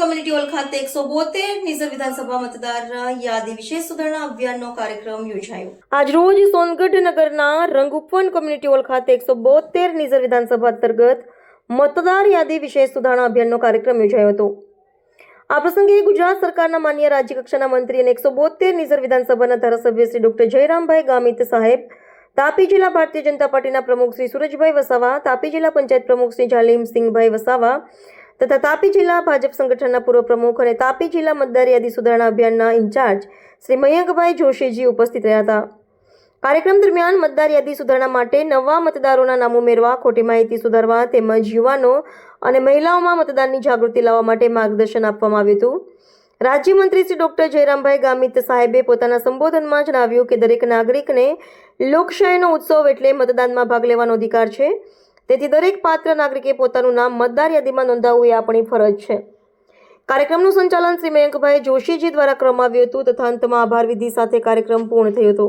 Community hall ખાતે એકસો બોતેર નિઝર વિધાનસભા મતદાર યાદી વિશેષ સુધારણા અભિયાનનો કાર્યક્રમ યોજાયો. આજરોજ સોનગઢ નગરના રંગુપવન કોમ્યુનિટી હોલ ખાતે એકસો બોતેર નિઝર વિધાનસભા અંતર્ગત મતદાર યાદી વિશેષ સુધારણા અભિયાનનો કાર્યક્રમ યોજાયો હતો. આ પ્રસંગે ગુજરાત સરકારના માન્ય રાજ્યકક્ષાના મંત્રી અને એકસો બોતેર નિઝર વિધાનસભાના ધારાસભ્ય શ્રી ડોક્ટર જયરામભાઈ ગામિત સાહેબ, તાપી જિલ્લા ભારતીય જનતા પાર્ટીના પ્રમુખ શ્રી સુરજભાઈ વસાવા, તાપી જિલ્લા પંચાયત પ્રમુખ શ્રી જાલીમસિંહભાઈ વસાવા તથા તાપી જિલ્લા ભાજપ સંગઠનના પૂર્વ પ્રમુખ અને તાપી જિલ્લા મતદાર યાદી સુધારણા અભિયાનના ઇન્ચાર્જ શ્રી મયંકભાઈ જોશીજી ઉપસ્થિત રહ્યા હતા. કાર્યક્રમ દરમિયાન મતદાર યાદી સુધારણા માટે નવા મતદારોના નામ ઉમેરવા, ખોટી માહિતી સુધારવા તેમજ યુવાનો અને મહિલાઓમાં મતદાનની જાગૃતિ લાવવા માટે માર્ગદર્શન આપવામાં આવ્યું હતું. રાજ્યમંત્રી શ્રી ડોક્ટર જયરામભાઈ ગામિત સાહેબે પોતાના સંબોધનમાં જણાવ્યું કે દરેક નાગરિકને લોકશાહીનો ઉત્સવ એટલે મતદાનમાં ભાગ લેવાનો અધિકાર છે. તેથી દરેક પાત્ર નાગરિકે પોતાનું નામ મતદાર યાદીમાં નોંધાવવું એ આપણી ફરજ છે. કાર્યક્રમનું સંચાલન શ્રી મયંકભાઈ જોશીજી દ્વારા કરવામાં આવ્યું હતું તથા અંતમાં આભાર વિધિ સાથે કાર્યક્રમ પૂર્ણ થયો હતો.